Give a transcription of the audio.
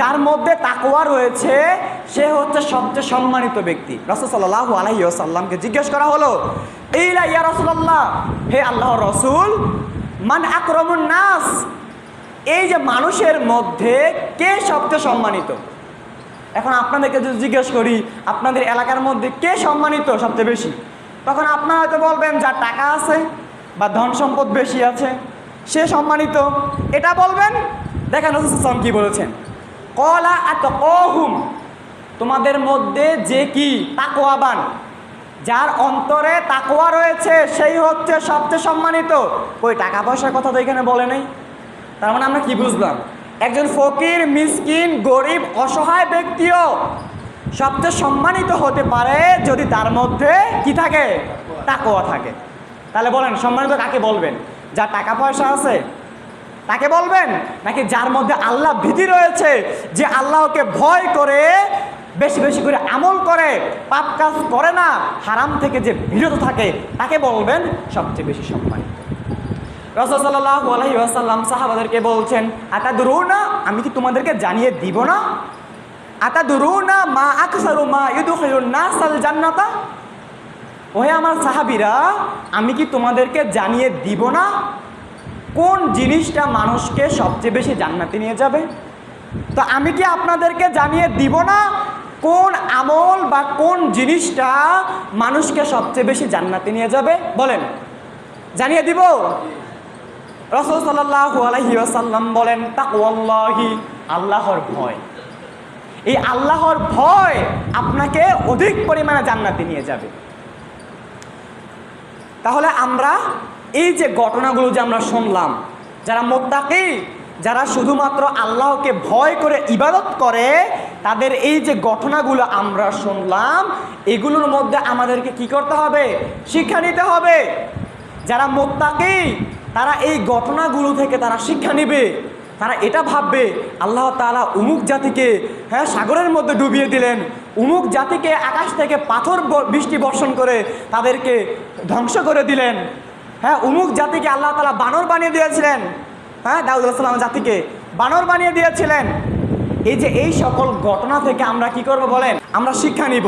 যার মধ্যে তাকোয়া রয়েছে, সে হচ্ছে সবচেয়ে সম্মানিত ব্যক্তি। রসুল সাল্লাহ আলহিউসাল্লামকে জিজ্ঞেস করা হলো এইলা ইয়া রসুল্লাহ হে আল্লাহ রসুল, মান আক্রমণ নাস? এই যে মানুষের মধ্যে কে সবচেয়ে সম্মানিত? এখন আপনাদেরকে যদি জিজ্ঞেস করি, আপনাদের এলাকার মধ্যে কে সম্মানিত সবচেয়ে বেশি? তখন আপনারা হয়তো বলবেন যার টাকা আছে বা ধন সম্পদ বেশি আছে, সে সম্মানিত। এটা বলবেন? দেখেন রসুল সাল্লাম কি বলেছেন? কলা এত কহুম। তোমাদের মধ্যে যে কি? তাকোয়াবান যার অন্তরে তাকোয়া রয়েছে, সেই হচ্ছে সবচেয়ে সম্মানিত। ওই টাকা পয়সার কথা তো এখানে বলে নেই। তার মানে আমরা কি বুঝলাম? একজন ফকির, মিসকিন, গরিব, অসহায় ব্যক্তিও সবচেয়ে সম্মানিত হতে পারে যদি তার মধ্যে কি থাকে? তাকোয়া থাকে। তাহলে বলেন, সম্মানিত কাকে বলবেন? যার টাকা পয়সা আছে তাকে বলবেন? নাকি যার মধ্যে আল্লাহ ভীতি রয়েছে, যে আল্লাহকে ভয় করে, বেশি বেশি করে আমল করে, পাপ কাজ করে না, হারাম থেকে যে বিরত থাকে, তাকে বলবেন সবচেয়ে বেশি সম্মানিত। রসদাল্লাহ আলহি আসাল্লাম সাহাবাদেরকে বলছেন আতা দুরু না আমি কি তোমাদেরকে জানিয়ে দিব না? আতা দুরু না মা আকসারু মা ইদু না সাল জান্নাতা? ওহে আমার সাহাবিরা, আমি কি তোমাদেরকে জানিয়ে দিব না? কোন জিনিসটা মানুষকে সবচেয়ে বেশি জান্নাতে নিয়ে যাবে? তো আমি কি আপনাদেরকে জানিয়ে দিব না কোন আমল বা কোন জিনিসটা মানুষকে সবচেয়ে বেশি জান্নাতে নিয়ে যাবে? বলেন। জানিয়ে দিব। রসুল সাল্লাহ আলহি আসাল্লাম বলেন, তাকওয়াল্লাহি, আল্লাহর ভয়। এই আল্লাহর ভয় আপনাকে অধিক পরিমাণে জান্নাতে নিয়ে যাবে। তাহলে আমরা এই যে ঘটনাগুলো যে আমরা শুনলাম, যারা মোত্তাকি, যারা শুধুমাত্র আল্লাহকে ভয় করে ইবাদত করে, তাদের এই যে ঘটনাগুলো আমরা শুনলাম, এগুলোর মধ্যে আমাদেরকে কি করতে হবে? শিক্ষা নিতে হবে। যারা মোত্তাকি, তারা এই ঘটনাগুলো থেকে তারা শিক্ষা নেবে। তারা এটা ভাববে, আল্লাহ তাআলা উমুক জাতিকে হ্যাঁ সাগরের মধ্যে ডুবিয়ে দিলেন। উমুক জাতিকে আকাশ থেকে পাথর বৃষ্টি বর্ষণ করে তাদেরকে ধ্বংস করে দিলেন। হ্যাঁ অমুক জাতিকে আল্লাহ তালা বানর বানিয়ে দিয়েছিলেন। হ্যাঁ দাউদ আলাহাম জাতিকে বানর বানিয়ে দিয়েছিলেন। এই যে এই সকল ঘটনা থেকে আমরা কি করব বলেন? আমরা শিক্ষা নিব।